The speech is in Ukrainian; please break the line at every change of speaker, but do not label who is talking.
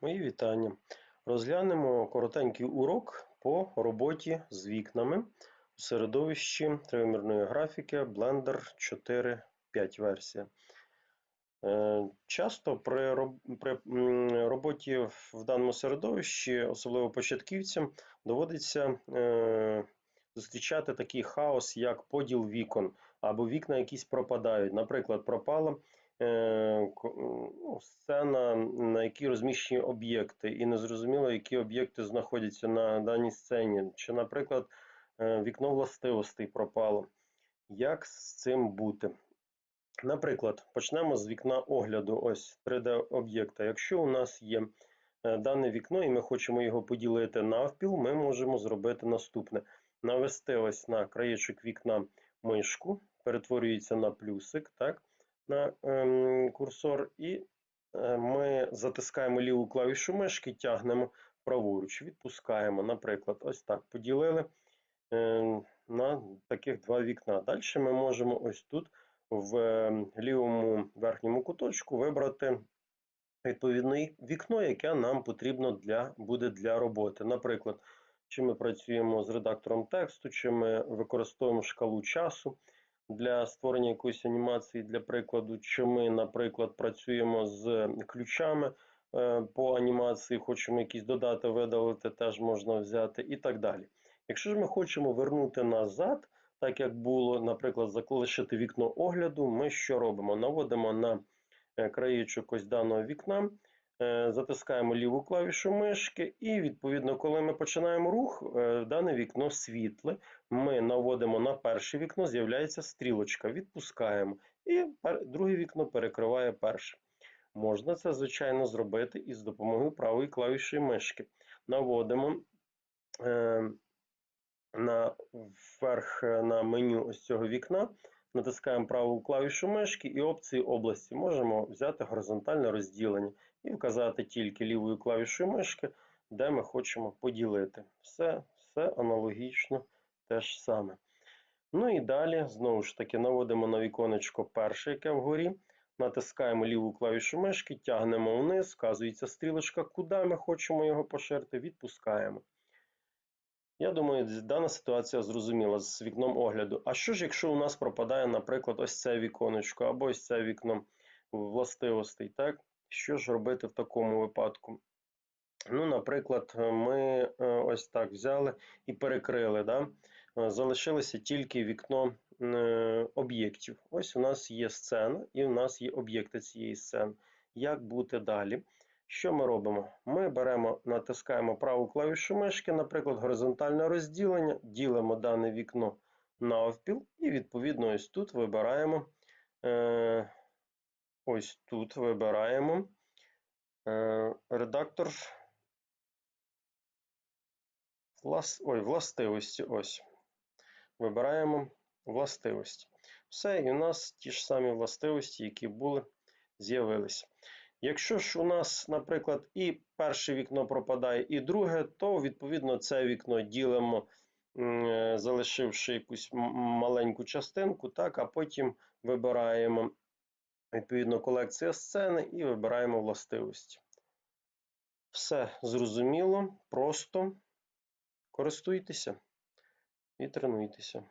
Мої вітання. Розглянемо коротенький урок по роботі з вікнами у середовищі тривимірної графіки Blender 4.5 версія. Е, Часто при при, роботі в даному середовищі, особливо початківцям, доводиться е, зустрічати такий хаос, як поділ вікон, або вікна якісь пропадають. Наприклад, пропала сцена, на якій розміщені об'єкти, і незрозуміло, які об'єкти знаходяться на даній сцені. Чи, наприклад, е, вікно властивостей пропало. Як з цим бути? Наприклад, почнемо з вікна огляду, ось 3D-об'єкта. Якщо у нас є е, дане вікно і ми хочемо його поділити навпіл, ми можемо зробити наступне: навести ось на краєчок вікна мишку, перетворюється на плюсик, так, на ем, курсор, і е, ми затискаємо ліву клавішу мишки, тягнемо праворуч, відпускаємо. Наприклад, ось так поділили е, на таких два вікна. Далі ми можемо ось тут в е, лівому верхньому куточку вибрати відповідне вікно, яке нам потрібно для, буде для роботи. Наприклад, чи ми працюємо з редактором тексту, чи ми використовуємо шкалу часу для створення якоїсь анімації, для прикладу, чи ми, наприклад, працюємо з ключами е, по анімації, хочемо якісь додати, видалити, теж можна взяти і так далі. Якщо ж ми хочемо вернути назад, так як було, наприклад, залишити вікно огляду, ми що робимо? Наводимо на е, краєчок ось даного вікна, затискаємо ліву клавішу мишки, і відповідно, коли ми починаємо рух, е, дане вікно світле. Ми наводимо на перше вікно, з'являється стрілочка, відпускаємо, і друге вікно перекриває перше. Можна це, звичайно, зробити і з допомогою правої клавіші мишки. Наводимо е, на вверх е, на меню ось цього вікна, натискаємо праву клавішу мишки і опції області. Можемо взяти горизонтальне розділення і вказати тільки лівою клавішою мишки, де ми хочемо поділити. Все, все аналогічно те ж саме. Ну і далі, знову ж таки, наводимо на віконечко перше, яке вгорі. Натискаємо ліву клавішу мишки, тягнемо вниз, вказується стрілочка, куди ми хочемо його поширити, відпускаємо. Я думаю, дана ситуація зрозуміла з вікном огляду. А що ж, якщо у нас пропадає, наприклад, ось це віконечко або ось це вікно властивостей, так? Що ж робити в такому випадку? Ну, наприклад, ми е, ось так взяли і перекрили, да? Е, залишилося тільки вікно е, об'єктів. Ось у нас є сцена, і у нас є об'єкти цієї сцени. Як бути далі? Що ми робимо? Ми беремо, натискаємо праву клавішу мишки, наприклад, горизонтальне розділення, ділимо дане вікно навпіл, і відповідно ось тут вибираємо. Е, ось тут вибираємо е, редактор влас, ой, властивості. Ось. Вибираємо властивості. Все, і у нас ті ж самі властивості, які були, з'явилися. Якщо ж у нас, наприклад, і перше вікно пропадає, і друге, то відповідно це вікно ділимо, е, залишивши якусь маленьку частинку, так, а потім вибираємо відповідно колекція сцени і вибираємо властивості. Все зрозуміло, просто користуйтеся і тренуйтеся.